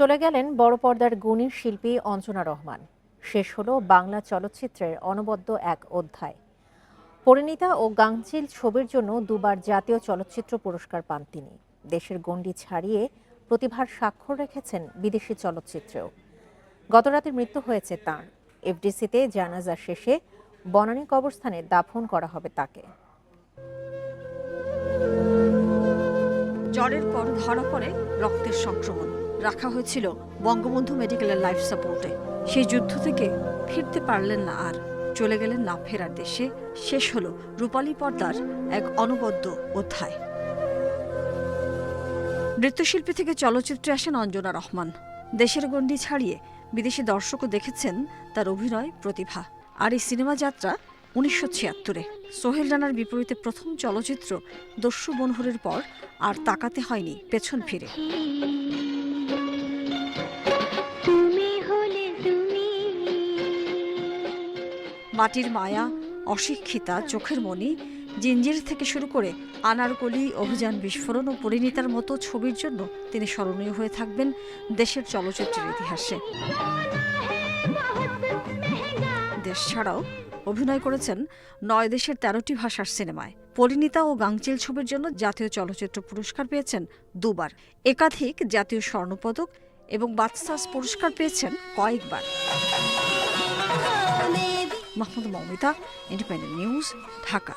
চলে গেলেন বড় পর্দার গুণী শিল্পী অঞ্জনা রহমান। শেষ হলো বাংলা চলচ্চিত্রের অনবদ্য এক অধ্যায়। পরিণীতা ও গাংচিল ছবির জন্য দুবার জাতীয় চলচ্চিত্র পুরস্কার পান তিনি। দেশের গণ্ডি ছাড়িয়ে প্রতিভার স্বাক্ষর রেখেছেন বিদেশি চলচ্চিত্রেও। গতরাতে মৃত্যু হয়েছে তাঁর। এফডিসিতে জানাজা শেষে বনানী কবরস্থানে দাফন করা হবে তাকে। জ্বরের পর ধরা পড়ে রক্তের সংক্রমণ। রাখা হয়েছিল বঙ্গবন্ধু মেডিকেলের লাইফ সাপোর্টে। সেই যুদ্ধ থেকে ফিরতে পারলেন না আর। চলে গেলেন না ফেরার দেশে। শেষ হলো রূপালী পর্দার এক অনবদ্য অধ্যায়। নৃত্যশিল্পী থেকে চলচ্চিত্রে আসেন অঞ্জনা রহমান। দেশের গণ্ডি ছাড়িয়ে বিদেশি দর্শকও দেখেছেন তার অভিনয় প্রতিভা। আর এই সিনেমা যাত্রা উনিশশো ছিয়াত্তরে। সোহেল রানার বিপরীতে প্রথম চলচ্চিত্র দস্যু বনহরের পর আর তাকাতে হয়নি পেছন ফিরে। মাটির মায়া, অশিক্ষিতা, চোখের মণি, জিঞ্জির থেকে শুরু করে আনারকলি, অভিযান বিস্ফোরণ ও পরিণীতার মতো ছবির জন্য তিনি স্মরণীয় হয়ে থাকবেন দেশের চলচ্চিত্রের ইতিহাসে। দেশ ছাড়াও অভিনয় করেছেন নয় দেশের তেরোটি ভাষার সিনেমায়। পরিণীতা ও গাংচিল ছবির জন্য জাতীয় চলচ্চিত্র পুরস্কার পেয়েছেন দুবার। একাধিক জাতীয় স্বর্ণপদক এবং বাদশাস পুরস্কার পেয়েছেন কয়েকবার। Mahmud Moumita independent news Dhaka